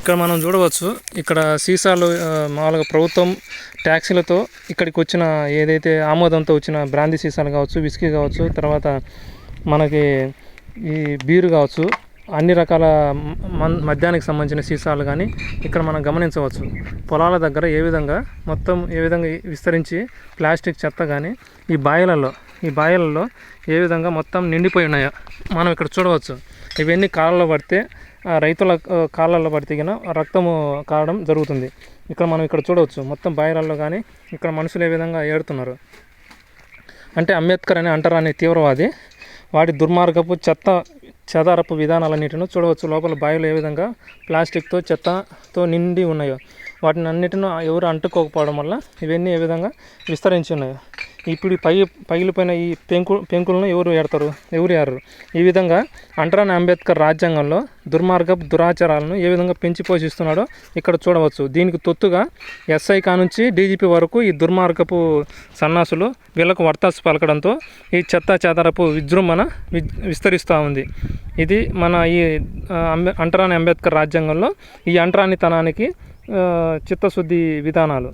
ఇక్కడ మనం చూడవచ్చు ఇక్కడ సీసాలు మామూలుగా ప్రభుత్వం ట్యాక్సీలతో ఇక్కడికి వచ్చిన ఏదైతే ఆమోదంతో వచ్చిన బ్రాందీ సీసాలు కావచ్చు విస్కీ కావచ్చు తర్వాత మనకి ఈ బీరు కావచ్చు అన్ని రకాల మన్ మద్యానికి సంబంధించిన సీసాలు కానీ ఇక్కడ మనం గమనించవచ్చు. పొలాల దగ్గర ఏ విధంగా మొత్తం ఏ విధంగా విస్తరించి ప్లాస్టిక్ చెత్త కానీ ఈ బాయిలలో ఈ బాయలలో ఏ విధంగా మొత్తం నిండిపోయి ఉన్నాయో మనం ఇక్కడ చూడవచ్చు. ఇవన్నీ కాళ్ళలో పడితే రైతుల కాళ్ళల్లో పడితే కన్నా రక్తము కారడం జరుగుతుంది. ఇక్కడ మనం ఇక్కడ చూడవచ్చు. మొత్తం బాయిలల్లో కానీ ఇక్కడ మనుషులు ఏ విధంగా ఏడుతున్నారు. అంటే అంబేద్కర్ అనే అంటరాని తీవ్రవాది వాటి దుర్మార్గపు చెత్త చెదారపు విధానాలన్నిటిని చూడవచ్చు. లోపల బావిలు ఏ విధంగా ప్లాస్టిక్తో చెత్తతో నిండి ఉన్నాయో వాటిని అన్నిటిని ఎవరు అంటుకోకపోవడం వల్ల ఇవన్నీ ఏ విధంగా విస్తరించి ఉన్నాయో. ఇప్పుడు పై పగిలిపోయిన ఈ పెంకు పెంకులను ఎవరు ఏడతారు? ఎవరు ఏరరు? ఈ విధంగా అంటరాని అంబేద్కర్ రాజ్యాంగంలో దుర్మార్గపు దురాచారాలను ఏ విధంగా పెంచి పోషిస్తున్నాడో ఇక్కడ చూడవచ్చు. దీనికి తొత్తుగా ఎస్ఐ కా నుంచి డీజీపీ వరకు ఈ దుర్మార్గపు సన్నాసులు వీళ్ళకు వర్తాసు పలకడంతో ఈ చెత్త చెదరపు విజృంభణ వి విస్తరిస్తూ ఉంది. ఇది మన ఈ అంబే అంటరాని అంబేద్కర్ రాజ్యాంగంలో ఈ అంటరానితనానికి చిత్తశుద్ధి విధానాలు.